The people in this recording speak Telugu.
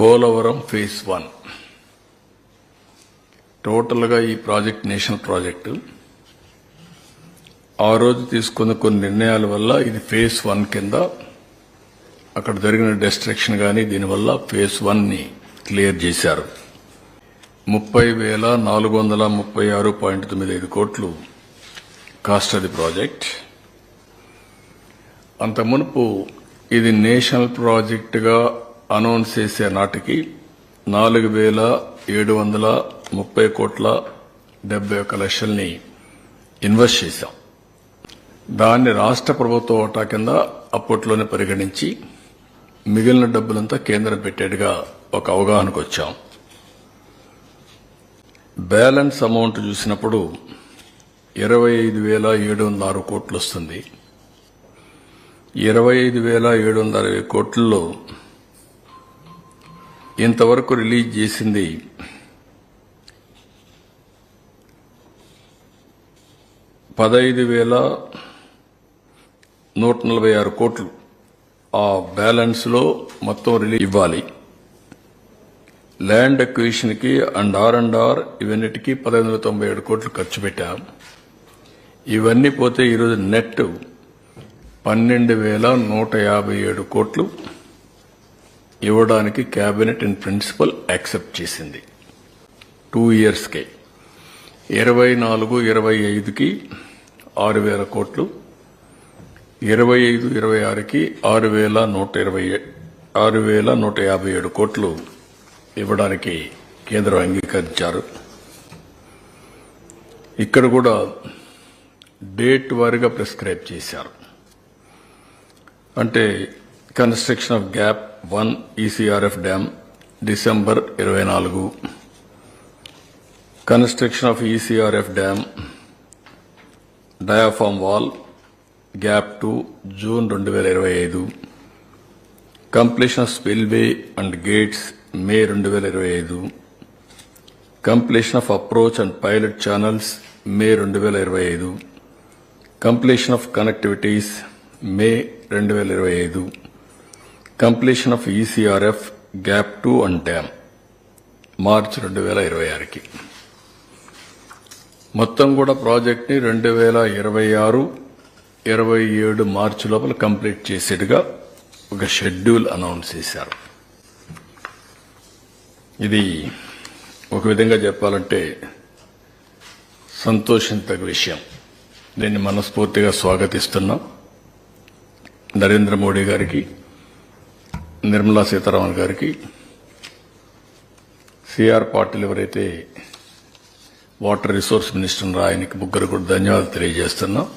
Polavaram phase one. టోటల్గా ఈ ప్రాజెక్ట్ నేషనల్ ప్రాజెక్టు. ఆ రోజు తీసుకున్న కొన్ని నిర్ణయాల వల్ల ఇది ఫేజ్ వన్ కింద అక్కడ జరిగిన డిస్ట్రక్షన్ కానీ దీనివల్ల ఫేజ్ వన్ని క్లియర్ చేశారు. ముప్పై వేల నాలుగు వందల ముప్పై ఆరు పాయింట్ తొమ్మిది ఐదు కోట్లు కాస్ట్ అది ప్రాజెక్ట్. అంత మునుపు ఇది నేషనల్ ప్రాజెక్టుగా అనౌన్స్ చేసే నాటికి నాలుగు వేల ఏడు వందల ముప్పై కోట్ల డెబ్బై ఒక్క లక్షల్ని ఇన్వెస్ట్ చేశాం. దాన్ని రాష్ట్ర ప్రభుత్వ ఓటా కింద అప్పట్లోనే పరిగణించి మిగిలిన డబ్బులంతా కేంద్రం పెట్టేట్టుగా ఒక అవగాహనకు వచ్చాం. బ్యాలెన్స్ అమౌంట్ చూసినప్పుడు ఇరవై ఐదు వేల ఏడు వందల ఆరు కోట్లు వస్తుంది. ఇరవై ఐదు వేల ఏడు వందల అరవై కోట్లలో ఇంతవరకు రిలీజ్ చేసింది పదహైదు వేల నూట నలభై ఆరు కోట్లు ఆ బ్యాలెన్స్లో మొత్తం రిలీజ్ ఇవ్వాలి. Land acquisition and R and R ఇవన్నిటికీ పదహైదు వందల తొంభై ఏడు కోట్లు ఖర్చు పెట్టాం. ఇవన్నీ పోతే ఈరోజు నెట్ పన్నెండు వేల నూట యాభై ఏడు కోట్లు. ఇవ్వడానికి కేబినెట్ ఇన్ ప్రిన్సిపల్ యాక్సెప్ట్ చేసింది. టూ ఇయర్స్కే ఇరవై నాలుగు ఇరవై ఐదుకి ఆరు వేల కోట్లు. ఇరవై ఐదు ఇరవై ఆరుకి ఆరు వేల నూట ఇరవై ఆరు వేల నూట యాభై ఏడు కోట్లు ఇవ్వడానికి కేంద్రం అంగీకరించారు. ఇక్కడ కూడా డేట్ వారీగా ప్రిస్క్రైబ్ చేశారు. అంటే construction of gap one ECRF dam December ఇరవై నాలుగు. Construction of ECRF dam diaphragm wall gap two June రెండు వేల ఇరవై ఐదు. Completion of spillway and gates May రెండు వేల ఇరవై ఐదు. Completion of approach and pilot channels May రెండు వేల ఇరవై ఐదు. కంప్లీషన్ ఆఫ్ కనెక్టివిటీస్ మే రెండు వేల ఇరవై ఐదు. Completion of ECRF gap two and dam March రెండు వేల ఇరవై ఆరుకి. మొత్తం కూడా ప్రాజెక్ట్ని రెండు వేల ఇరవై ఆరు ఇరవై ఏడు మార్చి లోపల కంప్లీట్ చేసేట్టుగా ఒక షెడ్యూల్ అనౌన్స్ చేశారు. ఇది ఒక విధంగా చెప్పాలంటే సంతోషించదగ్గ విషయం. దీన్ని మనస్ఫూర్తిగా స్వాగతిస్తున్నాం. నరేంద్ర మోడీ గారికి నిర్మలా సీతారామన్ గారికి సిఆర్ పాటిల్ ఎవరైతే వాటర్ రిసోర్స్ మినిస్టర్ ఆయనకి ముగ్గురు కూడా ధన్యవాదాలు తెలియజేస్తున్నాం.